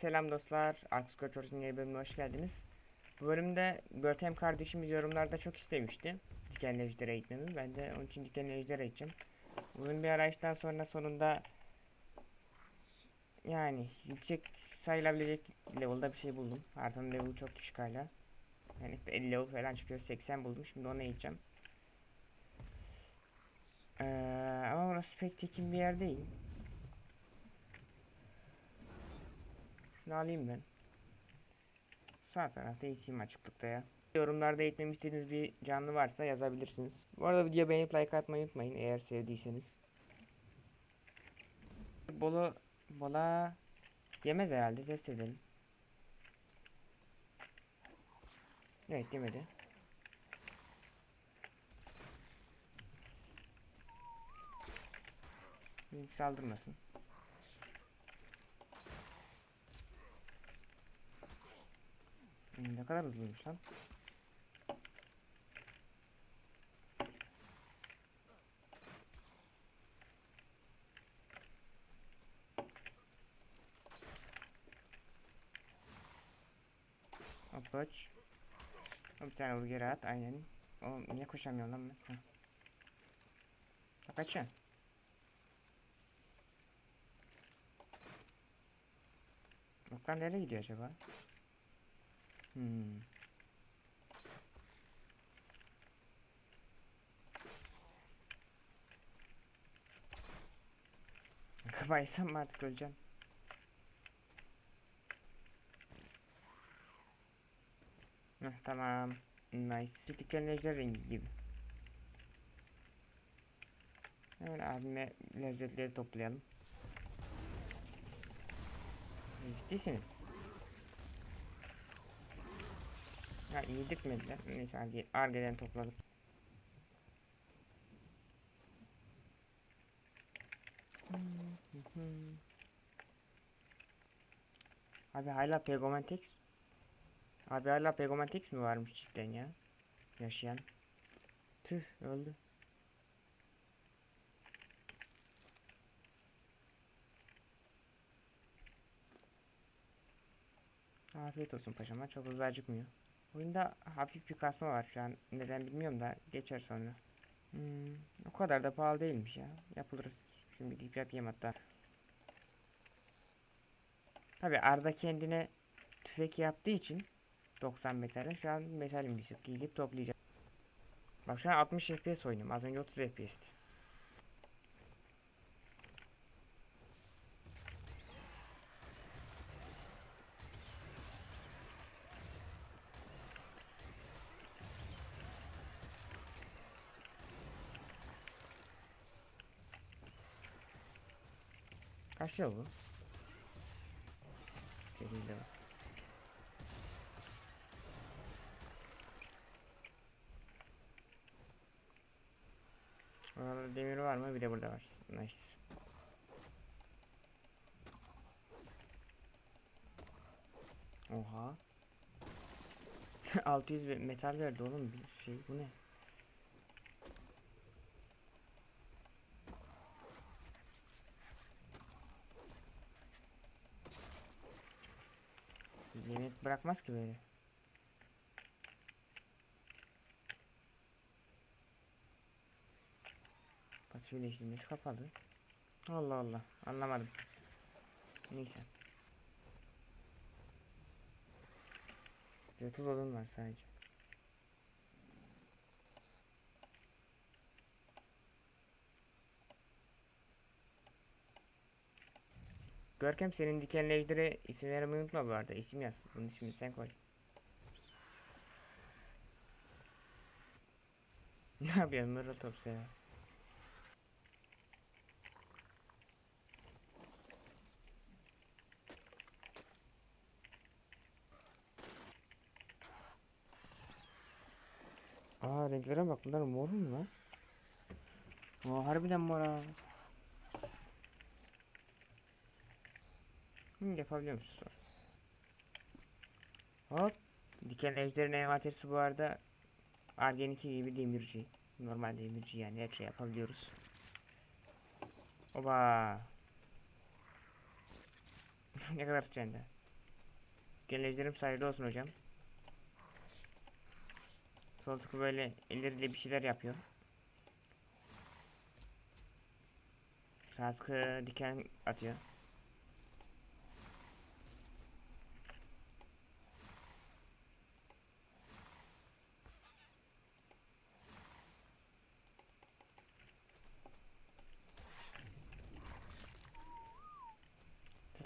Selam dostlar, Artus Göçors'un yeni bölümüne hoş geldiniz. Bu bölümde Görkem kardeşimiz yorumlarda çok istemişti Dikenli Ejder'e gitmemi. Ben de onun için Dikenli Ejder'e gideceğim. Uzun bir arayıştan sonra sonunda yani yüksek sayılabilecek level'da bir şey buldum. Haritanın level'ı çok düşük hala. Yani 50 level falan çıkıyor. 80 buldum. Şimdi ona gideceğim. Ee, ama burası pek tekin bir yer değil. Şunu alayım ben. Sağ tarafta eğitim açıklıkta ya. Yorumlarda eğitmemi istediğiniz bir canlı varsa yazabilirsiniz. Bu arada videoya beğenip like atmayı unutmayın eğer sevdiyseniz. Bolu bola yemez herhalde test edelim. Evet yemedi. Saldırmasın. Ne kadar hızlıymış lan. Approach. Bir tane vur geri at aynen. O niye koşamıyorum lan ben? Kaçın. Okan nereye gidiyor acaba? Hmm. Kafaysam mı artık öleceğim? Heh, tamam. Nice. Dikenleyiciler rengi gibi. Hemen abime lezzetleri toplayalım. Ciddisiniz. Ha iyi dikmediler. Neyse arge, argeden topladık. Abi hala Pegomentix Abi hala Pegomentix mi varmış cidden ya? Yaşayan. Tüh öldü. Afiyet olsun paşama çok hızlı acıkmıyor. Oyunda hafif bir kasma var şu an. Neden bilmiyorum da geçer sonra. Hmm, o kadar da pahalı değilmiş ya. Yapılır. Şimdi gidip yapayım hatta. Tabi Arda kendine tüfek yaptığı için 90 metale şu an metalim düşük. Giyip toplayacağım. Bak şu an 60 FPS oynuyorum. Az önce 30 FPS'ti. Kaç yıl bu? Bak. Orada demir var mı? Bir de burada var. Nice. Oha. 600 ve- metal verdi oğlum bir şey bu ne? Yemek bırakmaz ki böyle. İşlemesi kapalı. Allah Allah anlamadım. Neyse. 30 odun var sadece. Görkem senin dikenli ejderi isim vermeyi unutma bu arada. İsim yaz. Bunun ismini sen koy. ne yapıyorsun Murat ya? Aa renklere bak bunlar mor mu lan? Aa harbiden mor ha. Hı, yapabiliyor musun? Hop. Diken ejderin envanterisi bu arada Argen'inki gibi demirci. Normal demirci yani her şey yapabiliyoruz. Oba. ne kadar sıcağında. Dikenleyicilerim sayılı olsun hocam. Sol tıkı böyle elleriyle bir şeyler yapıyor. Sağ tıkı diken atıyor.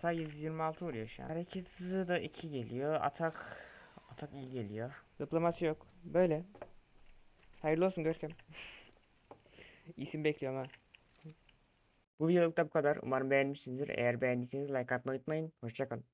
Tata 126 vuruyor şu an. Hareket hızı da 2 geliyor. Atak atak iyi geliyor. Zıplaması yok. Böyle. Hayırlı olsun Görkem. İsim bekliyorum ha. Bu videoluk da bu kadar. Umarım beğenmişsinizdir. Eğer beğendiyseniz like atmayı unutmayın. Hoşçakalın.